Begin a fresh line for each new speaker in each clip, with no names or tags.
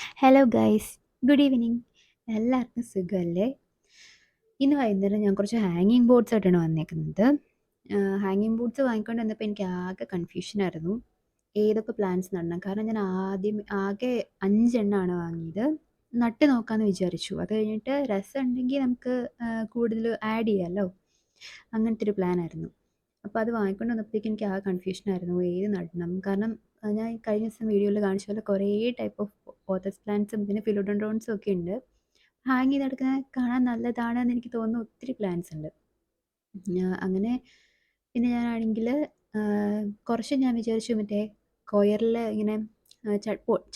Hello guys good evening എല്ലാവർക്കും സുഖമല്ലേ? ഇന്ന് വൈകുന്നേരം ഞാൻ കുറച്ച് ഹാങ്ങിങ് ബോർഡ്സ് ആയിട്ടാണ് വന്നേക്കുന്നത്. ഹാങ്ങിങ് ബോർഡ്സ് വാങ്ങിക്കൊണ്ട് വന്നപ്പോൾ എനിക്ക് ആകെ കൺഫ്യൂഷനായിരുന്നു ഏതൊക്കെ പ്ലാന്റ്സ് നടണം? കാരണം ഞാൻ ആദ്യം ആകെ അഞ്ചെണ്ണമാണ് വാങ്ങിയത്. നട്ട് നോക്കാമെന്ന് വിചാരിച്ചു. അത് കഴിഞ്ഞിട്ട് രസം ഉണ്ടെങ്കിൽ നമുക്ക് കൂടുതൽ ആഡ് ചെയ്യാമല്ലോ അങ്ങനത്തെ ഒരു പ്ലാനായിരുന്നു അപ്പോൾ അത് വാങ്ങിക്കൊണ്ട് വന്നപ്പോഴേക്കും എനിക്ക് ആ കൺഫ്യൂഷനായിരുന്നു ഏത് നടണം? കാരണം ഞാൻ കഴിഞ്ഞ ദിവസം വീഡിയോയിൽ കാണിച്ച പോലെ കുറേ ടൈപ്പ് ഓഫ് പോത്തസ് പ്ലാന്റ്സും പിന്നെ ഫിലോഡോൺഡ്രോൺസും ഒക്കെ ഉണ്ട്. ഹാങ് ചെയ്ത് കിടക്കുന്ന കാണാൻ നല്ലതാണെന്ന് എനിക്ക് തോന്നുന്ന ഒത്തിരി പ്ലാന്റ്സ് ഉണ്ട്. അങ്ങനെ പിന്നെ ഞാനാണെങ്കിൽ കുറച്ച് ഞാൻ വിചാരിച്ചു മറ്റേ കൊയറിൽ ഇങ്ങനെ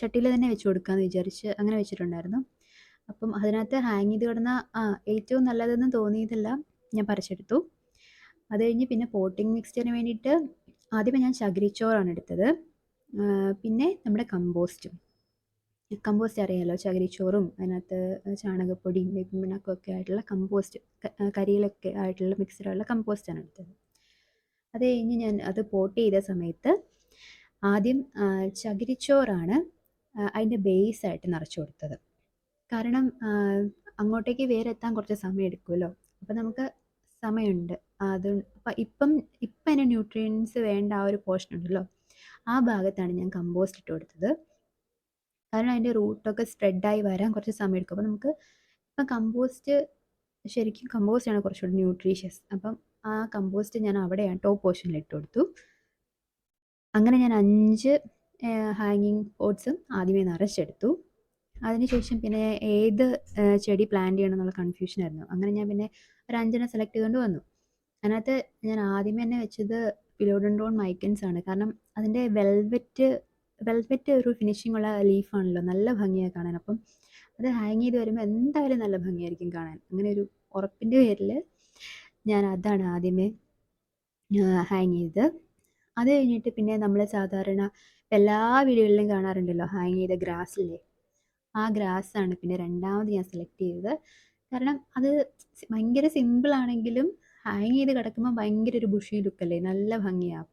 ചട്ടിയിൽ തന്നെ വെച്ച് കൊടുക്കാമെന്ന് വിചാരിച്ച് അങ്ങനെ വെച്ചിട്ടുണ്ടായിരുന്നു. അപ്പം അതിനകത്ത് ഹാങ് ചെയ്ത് കിടന്ന ആ ഏറ്റവും നല്ലതെന്ന് തോന്നിയതല്ല ഞാൻ പറിച്ചെടുത്തു. അത് കഴിഞ്ഞ് പിന്നെ പോട്ടിംഗ് മിക്സ്ചറിന് വേണ്ടിയിട്ട് ആദ്യമേ ഞാൻ ചകിരിച്ചോറാണ് എടുത്തത്. പിന്നെ നമ്മുടെ കമ്പോസ്റ്റും കമ്പോസ്റ്റ് അറിയാമല്ലോ ചകിരിച്ചോറും അതിനകത്ത് ചാണകപ്പൊടിയും വേപ്പിൻ ഒക്കെ ആയിട്ടുള്ള കമ്പോസ്റ്റ് കരിയിലൊക്കെ ആയിട്ടുള്ള മിക്സ്ഡായുള്ള കമ്പോസ്റ്റാണ് എടുത്തത്. അത് കഴിഞ്ഞ് ഞാൻ അത് പോട്ട് ചെയ്ത സമയത്ത് ആദ്യം ചകിരിച്ചോറാണ് അതിന്റെ ബേസായിട്ട് നിറച്ചു കൊടുത്തത്. കാരണം അങ്ങോട്ടേക്ക് വേറെ എത്താൻ കുറച്ച് സമയം എടുക്കുമല്ലോ? അപ്പം നമുക്ക് സമയമുണ്ട്. അത് ഇപ്പം ഇപ്പം അതിന് ന്യൂട്രിയൻസ് വേണ്ട ആ ഒരു പോർഷൻ ഉണ്ടല്ലോ? ആ ഭാഗത്താണ് ഞാൻ കമ്പോസ്റ്റ് ഇട്ട് കൊടുത്തത്. കാരണം അതിന്റെ റൂട്ടൊക്കെ സ്പ്രെഡായി വരാൻ കുറച്ച് സമയം എടുക്കും അപ്പോൾ നമുക്ക് ഇപ്പം കമ്പോസ്റ്റ് ശരിക്കും കമ്പോസ്റ്റ് ആണ് കുറച്ചുകൂടി ന്യൂട്രീഷ്യസ് അപ്പം ആ കമ്പോസ്റ്റ് ഞാൻ അവിടെയാണ് ടോപ്പ് പോർഷനിൽ ഇട്ട് കൊടുത്തു. അങ്ങനെ ഞാൻ അഞ്ച് ഹാങ്ങിങ് പോട്ട്സും ആദ്യമേ നിറച്ചെടുത്തു. അതിനുശേഷം പിന്നെ ഏത് ചെടി പ്ലാന്റ് ചെയ്യണം എന്നുള്ള കൺഫ്യൂഷൻ ആയിരുന്നു. അങ്ങനെ ഞാൻ പിന്നെ ഒരു അഞ്ചെണ്ണം സെലക്ട് ചെയ്തുകൊണ്ട് വന്നു. അതിനകത്ത് ഞാൻ ആദ്യമേ തന്നെ വെച്ചത് ഫിലോഡൻഡ്രോൺ മൈക്കൻസ് ആണ്. കാരണം അതിന്റെ വെൽവെറ്റ് വെൽവെറ്റ് ഒരു ഫിനിഷിംഗ് ഉള്ള ലീഫാണല്ലോ നല്ല ഭംഗിയാണ് കാണാൻ. അപ്പം അത് ഹാങ് ചെയ്ത് വരുമ്പോൾ എന്തായാലും നല്ല ഭംഗിയായിരിക്കും കാണാൻ. അങ്ങനെ ഒരു ഉറപ്പിന്റെ പേരിൽ ഞാൻ അതാണ് ആദ്യമേ ഹാങ് ചെയ്തത്. അത് കഴിഞ്ഞിട്ട് പിന്നെ നമ്മൾ സാധാരണ എല്ലാ വീടുകളിലും കാണാറുണ്ടല്ലോ ഹാങ് ചെയ്ത ഗ്രാസില്ലേ ആ ഗ്രാസാണ് പിന്നെ രണ്ടാമത് ഞാൻ സെലക്ട് ചെയ്തത്. കാരണം അത് ഭയങ്കര സിമ്പിളാണെങ്കിലും ഹാങ് ചെയ്ത് കിടക്കുമ്പോൾ ഭയങ്കര ഒരു ബുഷി ലുക്കല്ലേ നല്ല ഭംഗിയാണ്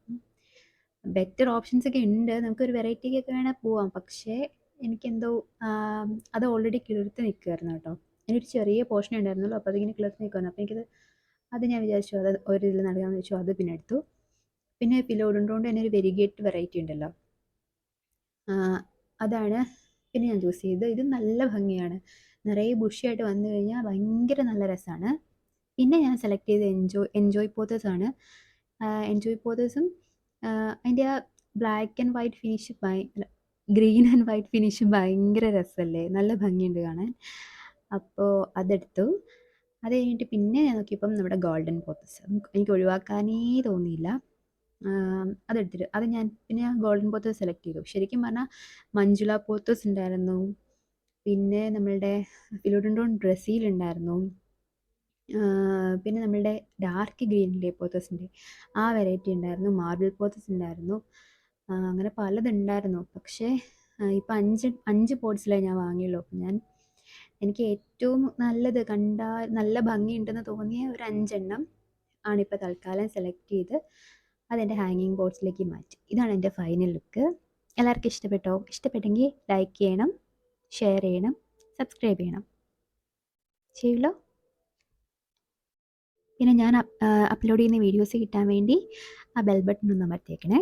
ബെറ്റർ ഓപ്ഷൻസ് ഒക്കെ ഉണ്ട്. നമുക്ക് നമുക്കൊരു വെറൈറ്റിക്കൊക്കെ വേണേൽ പോവാം. പക്ഷേ എനിക്കെന്തോ അത് ഓൾറെഡി കിളിർത്ത് നിൽക്കുമായിരുന്നു കേട്ടോ. എനിക്കൊരു ചെറിയ പോർഷൻ ഉണ്ടായിരുന്നുള്ളൂ. അപ്പോൾ അതിങ്ങനെ കിളിർത്ത് നിൽക്കുമായിരുന്നു അപ്പോൾ എനിക്കത് അത് ഞാൻ വിചാരിച്ചു അത് ഒരു ഇതിൽ നൽകാമെന്ന് വെച്ചു അത് പിന്നെ എടുത്തു. പിന്നെ പിലോഡുണ്ടോണ്ട് തന്നെ ഒരു വെരിഗേറ്റ് വെറൈറ്റി ഉണ്ടല്ലോ. അതാണ് പിന്നെ ഞാൻ ചൂസ് ചെയ്തത്. ഇത് നല്ല ഭംഗിയാണ്. നിറയെ ബുഷിയായിട്ട് വന്നു കഴിഞ്ഞാൽ ഭയങ്കര നല്ല രസമാണ് പിന്നെ ഞാൻ സെലക്ട് ചെയ്ത എൻജോയ് എൻജോയ് പോത്തേഴ്സാണ് എൻജോയ് പോത്തേഴ്സും അതിന്റെ ആ black and white finish green and white finish ഭയങ്കര രസമല്ലേ നല്ല ഭംഗിയുണ്ട് കാണാൻ. അപ്പോൾ അതെടുത്തു. അത് കഴിഞ്ഞിട്ട് പിന്നെ ഞാൻ നോക്കിയപ്പം നമ്മുടെ ഗോൾഡൻ പോത്തസ് എനിക്ക് ഒഴിവാക്കാനേ തോന്നിയില്ല. അതെടുത്തിട്ട് അത് ഞാൻ പിന്നെ ഗോൾഡൻ പോത്തസ് സെലക്ട് ചെയ്തു. ശരിക്കും പറഞ്ഞാൽ മഞ്ജുള പോത്തസ് ഉണ്ടായിരുന്നു. പിന്നെ നമ്മളുടെ ഫിലോഡൻഡോൺ ബ്രസീൽ ഉണ്ടായിരുന്നു. പിന്നെ നമ്മളുടെ ഡാർക്ക് ഗ്രീനില്ലേ ഉണ്ട് ആ വെറൈറ്റി ഉണ്ടായിരുന്നു. മാർബിൾ പോത്തസ് ഉണ്ടായിരുന്നു. അങ്ങനെ പലതുണ്ടായിരുന്നു പക്ഷേ ഇപ്പം അഞ്ച് അഞ്ച് പോട്ട്സിലേ ഞാൻ വാങ്ങിയുള്ളൂ. അപ്പം ഞാൻ എനിക്ക് ഏറ്റവും നല്ലത് കണ്ട നല്ല ഭംഗിയുണ്ടെന്ന് തോന്നിയ ഒരു അഞ്ചെണ്ണം ആണിപ്പോൾ തൽക്കാലം സെലക്ട് ചെയ്ത് അതെന്റെ ഹാങ്ങിങ് ബോർഡ്സിലേക്ക് മാറ്റി. ഇതാണ് എന്റെ ഫൈനൽ ലുക്ക് എല്ലാവർക്കും ഇഷ്ടപ്പെട്ടോ? ഇഷ്ടപ്പെട്ടെങ്കിൽ ലൈക്ക് ചെയ്യണം ഷെയർ ചെയ്യണം സബ്സ്ക്രൈബ് ചെയ്യണം. ചെയ്യുമല്ലോ പിന്നെ ഞാൻ അപ്ലോഡ് ചെയ്യുന്ന വീഡിയോസ് കിട്ടാൻ വേണ്ടി ആ ബെൽ ബട്ടൺ ഒന്ന് അമർത്തിയേക്കണേ.